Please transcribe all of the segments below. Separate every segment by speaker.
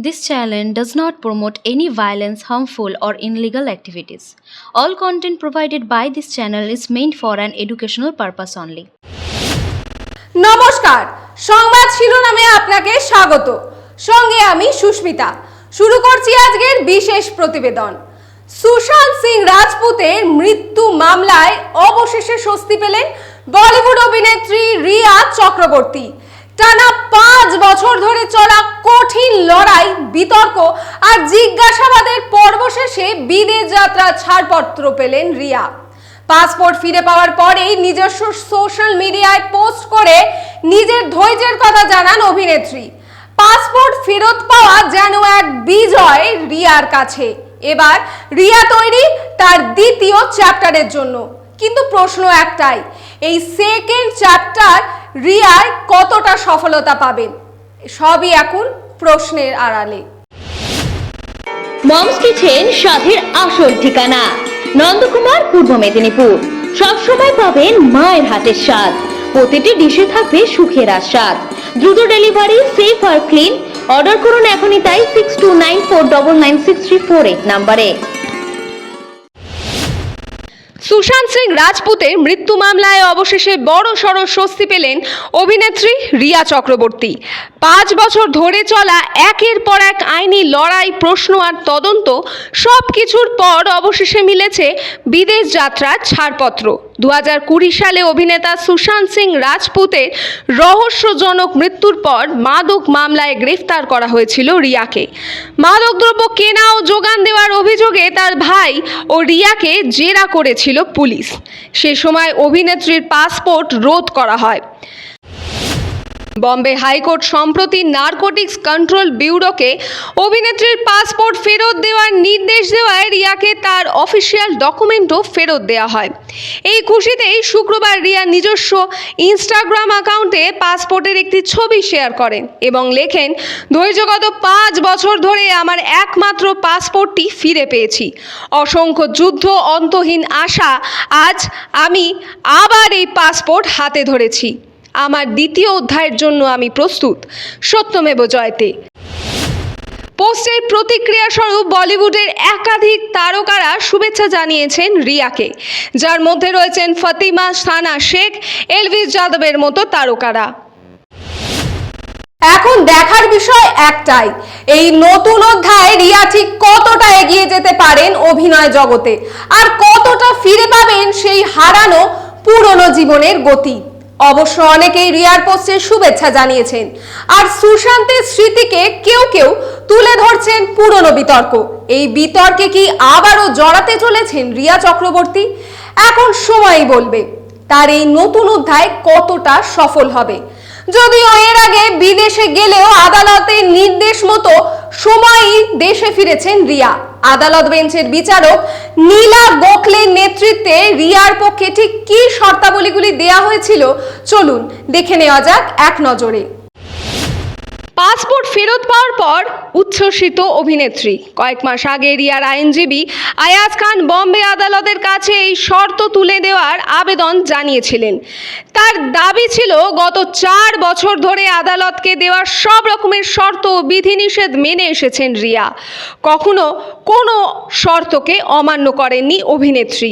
Speaker 1: This channel does not promote any violence, harmful, or illegal activities. All content provided by this channel is meant for an educational purpose only.
Speaker 2: নমস্কার সংবাদ শিরোনামে আপনাকে স্বাগত সঙ্গে আমি সুস্মিতা শুরু করছি আজকের বিশেষ প্রতিবেদন সুশান্ত সিং রাজপুতের মৃত্যু মামলায় অবশেষে স্বস্তি পেলেন বলিউড অভিনেত্রী রিয়া চক্রবর্তী টানা পাঁচ বছর ধরে চলা কঠিন লড়াই, বিতর্ক আর জিজ্ঞাসাবাদের পর্ব শেষে বিদেশ যাত্রা ছাড়পত্র পেলেন রিয়া। পাসপোর্ট ফিরে পাওয়ার পরেই নিজস্ব সোশ্যাল মিডিয়ায় পোস্ট করে নিজের ধৈর্যের কথা জানান অভিনেত্রী। পাসপোর্ট ফেরত পাওয়া যেন এক বিজয় রিয়ার কাছে। এবার রিয়া তৈরি তার দ্বিতীয় চ্যাপ্টারের জন্য। কিন্তু প্রশ্ন একটাই, এই সেকেন্ড চ্যাপ্টার রিয়ার কতটা সফলতা পাবেন? সবই এখন প্রশ্নের আড়ালে।
Speaker 3: মমস কিচেন স্বাদের আসল ঠিকানা, নন্দকুমার পূর্ব মেদিনীপুর। সবসময় পাবেন মায়ের হাতের স্বাদ। প্রতিটি ডিশে থাকবে সুখের আস্বাদ। দ্রুত ডেলিভারি সেফ আর ক্লিন অর্ডার করুন এখনই তাই six two nine four double nine six three four eight নাম্বারে।
Speaker 2: সুশান্ত সিং রাজপুতের মৃত্যু মামলায় অবশেষে বড় সড় স্বস্তি পেলেন অভিনেত্রী রিয়া চক্রবর্তী। পাঁচ বছর ধরে চলা একের পর এক আইনি লড়াই, প্রশ্ন আর তদন্ত সব কিছুর পর অবশেষে মিলেছে বিদেশ যাত্রার ছাড়পত্র। দু সালে অভিনেতা সুশান্ত সিং রাজপুতের রহস্যজনক মৃত্যুর পর মাদক মামলায় গ্রেফতার করা হয়েছিল রিয়াকে। মাদকদ্রব্য কেনা ও যোগান দেওয়ার অভিযোগে তার ভাই ও রিয়াকে জেরা করেছিল পুলিশ। সে সময় অভিনেত্রীর পাসপোর্ট রোধ করা হয়। বম্বে হাইকোর্ট সম্প্রতি নার্কোটিক্স কন্ট্রোল ব্যুরোকে অভিনেত্রীর পাসপোর্ট ফেরত দেওয়ার নির্দেশ দেওয়ায় রিয়াকে তার অফিসিয়াল ডকুমেন্টও ফেরত দেওয়া হয়। এই খুশিতেই শুক্রবার রিয়া নিজস্ব ইনস্টাগ্রাম অ্যাকাউন্টে পাসপোর্টের একটি ছবি শেয়ার করেন এবং লেখেন ধৈর্যগত পাঁচ বছর ধরে আমার একমাত্র পাসপোর্টটি ফিরে পেয়েছি। অসংখ্য যুদ্ধ, অন্তহীন আশা, আজ আমি আবার এই পাসপোর্ট হাতে ধরেছি। আমার দ্বিতীয় অধ্যায়ের জন্য আমি প্রস্তুত। সত্যমেব জয়তে। পোস্টের প্রতিক্রিয়া স্বরূপ বলিউডের একাধিক তারকারা শুভেচ্ছা জানিয়েছেন রিয়াকে, যার মধ্যে রয়েছেন ফতিমা সানা শেখ, এলভিস যাদবের মতো তারকারা। এখন দেখার বিষয় একটাই, এই নতুন অধ্যায়ে রিয়া ঠিক কতটা এগিয়ে যেতে পারেন অভিনয় জগতে? আর কতটা ফিরে পাবেন সেই হারানো পুরনো জীবনের গতি? অবশ্য অনেকেই রিয়ার পোস্টে শুভেচ্ছা জানিয়েছেন। আর সুশান্তের স্মৃতিকে কেউ কেউ তুলে ধরছেন পুরনো বিতর্ক। এই বিতর্কে কি আবারও জড়াতে চলেছেন রিয়া চক্রবর্তী? এখন সময়ই বলবে। তার এই নতুন অধ্যায় কতটা সফল হবে? যদিও এর আগে বিদেশে গেলেও আদালতের নির্দেশ মতো সময়ই দেশে ফিরেছেন রিয়া। আদালত বেঞ্চের বিচারক নীলা গোখলের নেতৃত্বে রিয়ার পক্ষে ঠিক কি শর্তাবলীগুলি দেয়া হয়েছিল? চলুন দেখে নেওয়া যাক এক নজরে। পাসপোর্ট ফেরত পাওয়ার পর উচ্ছ্বসিত অভিনেত্রী। কয়েক মাস আগে রিয়ার আইনজীবী আয়াজ খান বম্বে আদালতের কাছে এই শর্ত তুলে দেওয়ার আবেদন জানিয়েছিলেন। তার দাবি ছিল, গত চার বছর ধরে আদালতকে দেওয়ার সব রকমের শর্ত বিধিনিষেধ মেনে এসেছেন রিয়া। কখনো কোনো শর্তকে অমান্য করেননি অভিনেত্রী।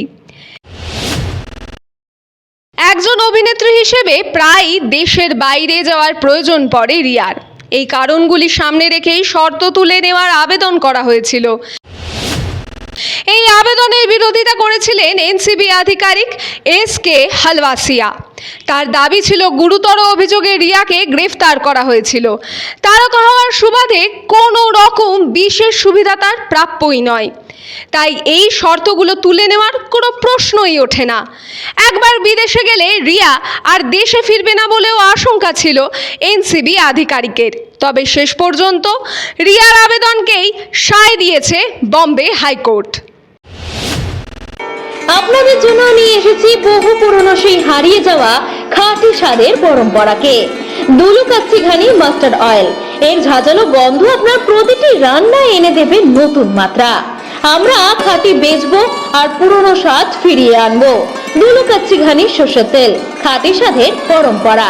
Speaker 2: একজন অভিনেত্রী হিসেবে প্রায়ই দেশের বাইরে যাওয়ার প্রয়োজন পড়ে রিয়ার। এই কারণগুলি সামনে রেখেই শর্ত তুলে নেওয়ার আবেদন করা হয়েছিল। আবেদনের বিরোধিতা করেছিলেন এনসিবি আধিকারিক এস কে হালওয়াসিয়া। তার দাবি ছিল গুরুতর অভিযোগে রিয়াকে গ্রেফতার করা হয়েছিল। তারকা হওয়ার সুবাদে কোনো রকম বিশেষ সুবিধা তার প্রাপ্যই নয়। তাই এই শর্তগুলো তুলে নেওয়ার কোনো প্রশ্নই ওঠে না। একবার বিদেশে গেলে রিয়া আর দেশে ফিরবে না বলেও আশঙ্কা ছিল এনসিবি আধিকারিকের। তবে শেষ পর্যন্ত রিয়ার আবেদনকেই সায় দিয়েছে বম্বে হাইকোর্ট।
Speaker 3: আপনাদের জন্য নিয়ে এসেছি বহু পুরনো সেই হারিয়ে যাওয়া খাঁটি স্বাদের পরম্পরাকে। Dulu kachchi ghani mustard oil. এর ঝাঁঝালো গন্ধ আপনার প্রতিটি রান্নায় এনে দেবে নতুন মাত্রা। আমরা খাঁটি বেচবো আর পুরনো স্বাদ ফিরিয়ে আনব। দুলু কাচ্চি ঘানি সর্ষের তেল, খাঁটি স্বাদের পরম্পরা।